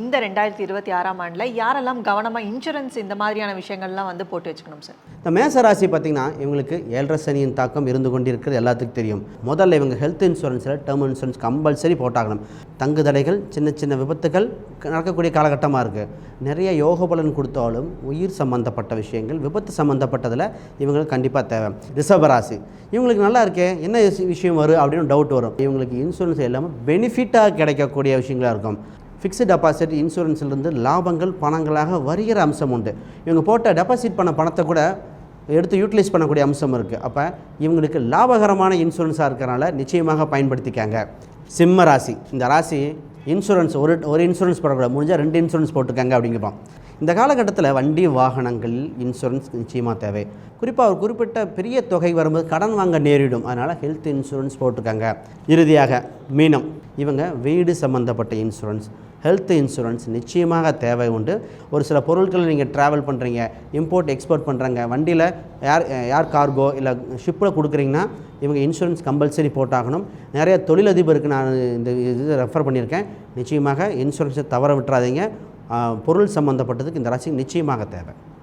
இந்த ரெண்டாயிரத்தி இருபத்தி ஆறாம் ஆண்டில் யாரெல்லாம் கவனமாக இன்சூரன்ஸ் இந்த மாதிரியான விஷயங்கள்லாம் வந்து போட்டு வச்சுக்கணும் சார் இந்த மேச ராசி பார்த்திங்கன்னா இவங்களுக்கு ஏழரை சனியின் தாக்கம் இருந்து கொண்டிருக்கிறது எல்லாத்துக்கும் தெரியும். முதல்ல இவங்க ஹெல்த் இன்சூரன்ஸில் டேர்ம் இன்சூரன்ஸ் கம்பல்சரி போட்டாகணும். தங்குதடைகள் சின்ன சின்ன விபத்துகள் நடக்கக்கூடிய காலகட்டமாக இருக்குது நிறைய யோக பலன் கொடுத்தாலும் உயிர் சம்மந்தப்பட்ட விஷயங்கள் விபத்து சம்மந்தப்பட்டதில் இவங்களுக்கு கண்டிப்பாக தேவை. ரிஷப ராசி. இவங்களுக்கு நல்லா இருக்கே என்ன விஷயம் வரும் அப்படின்னு டவுட் வரும். இவங்களுக்கு இன்சூரன்ஸ் எல்லாமே பெனிஃபிட்டாக கிடைக்கக்கூடிய விஷயங்களாக இருக்கும். ஃபிக்ஸ்டு டெபாசிட் இன்சூரன்ஸ்லேருந்து லாபங்கள் பணங்களாக வருகிற அம்சம் உண்டு. இவங்க போட்ட டெபாசிட் பண்ண பணத்தை கூட எடுத்து யூட்டிலைஸ் பண்ணக்கூடிய அம்சம் இருக்குது அப்போ இவங்களுக்கு லாபகரமான இன்சூரன்ஸாக இருக்கிறனால நிச்சயமாக பயன்படுத்திக்காங்க. சிம்ம ராசி. இந்த ராசி இன்சூரன்ஸ் ஒரு ஒரு இன்சூரன்ஸ் போடக்கூடாது. முடிஞ்சால் ரெண்டு இன்சூரன்ஸ் போட்டுக்காங்க அப்படிங்கிறோம். இந்த காலகட்டத்தில் வண்டி வாகனங்கள் இன்சூரன்ஸ் நிச்சயமாக தேவை. குறிப்பாக ஒரு குறிப்பிட்ட பெரிய தொகை வரும்போது கடன் வாங்க நேரிடும். அதனால் ஹெல்த் இன்சூரன்ஸ் போட்டுக்கங்க இறுதியாக மீனம். இவங்க வீடு சம்மந்தப்பட்ட இன்சூரன்ஸ் ஹெல்த் இன்சூரன்ஸ் நிச்சயமாக தேவை உண்டு. ஒரு சில பொருட்களை நீங்கள் ட்ராவல் பண்ணுறீங்க இம்போர்ட் எக்ஸ்போர்ட் பண்ணுறாங்க வண்டியில் யார் யார் கார்கோ இல்லை ஷிப்பில் கொடுக்குறீங்கன்னா இவங்க இன்சூரன்ஸ் கம்பல்சரி போட்டாகணும். நிறைய தொழிலதிபருக்கு நான் இந்த இது ரெஃபர் பண்ணியிருக்கேன். நிச்சயமாக இன்சூரன்ஸை தவற விட்டுறாதீங்க. பொருள் சம்மந்தப்பட்டதுக்கு இந்த ராசி நிச்சயமாக தேவை.